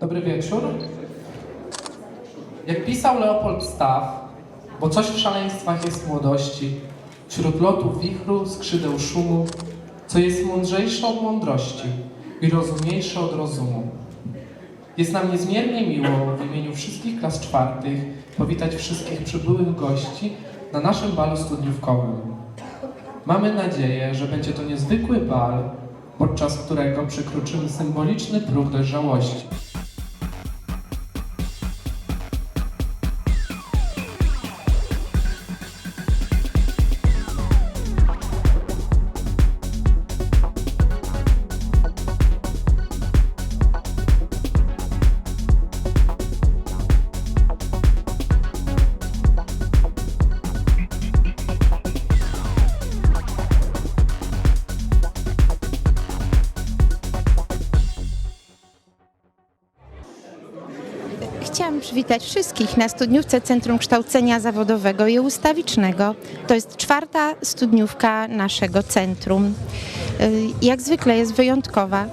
Dobry wieczór. Jak pisał Leopold Staff, bo coś w szaleństwach jest młodości, wśród lotów wichru, skrzydeł szumu, co jest mądrzejsze od mądrości i rozumniejsze od rozumu. Jest nam niezmiernie miło w imieniu wszystkich klas czwartych powitać wszystkich przybyłych gości na naszym balu studniówkowym. Mamy nadzieję, że będzie to niezwykły bal, podczas którego przekroczymy symboliczny próg dojrzałości. Chciałam przywitać wszystkich na studniówce Centrum Kształcenia Zawodowego i Ustawicznego. To jest czwarta studniówka naszego centrum. Y, Jak zwykle jest wyjątkowa,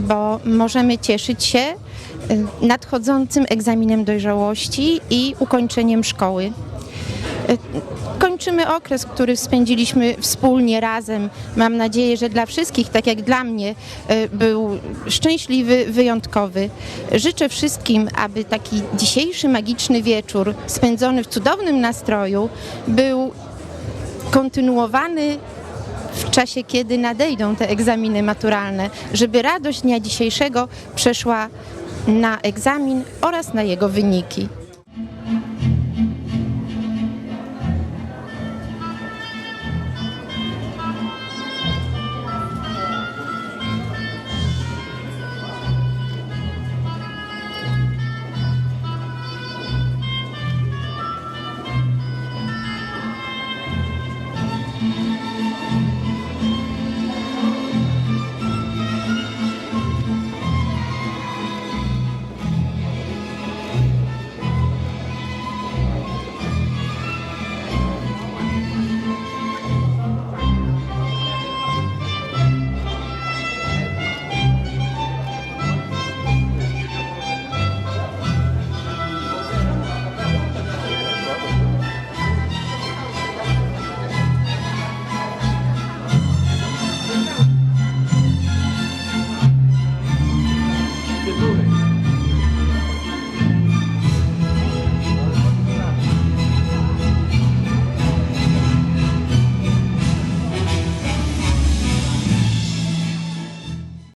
bo możemy cieszyć się y, nadchodzącym egzaminem dojrzałości i ukończeniem szkoły. Kończymy okres, który spędziliśmy wspólnie razem. Mam nadzieję, że dla wszystkich, tak jak dla mnie, e, był szczęśliwy, wyjątkowy. Życzę wszystkim, aby taki dzisiejszy magiczny wieczór, spędzony w cudownym nastroju, był kontynuowany w czasie, kiedy nadejdą te egzaminy maturalne, żeby radość dnia dzisiejszego przeszła na egzamin oraz na jego wyniki.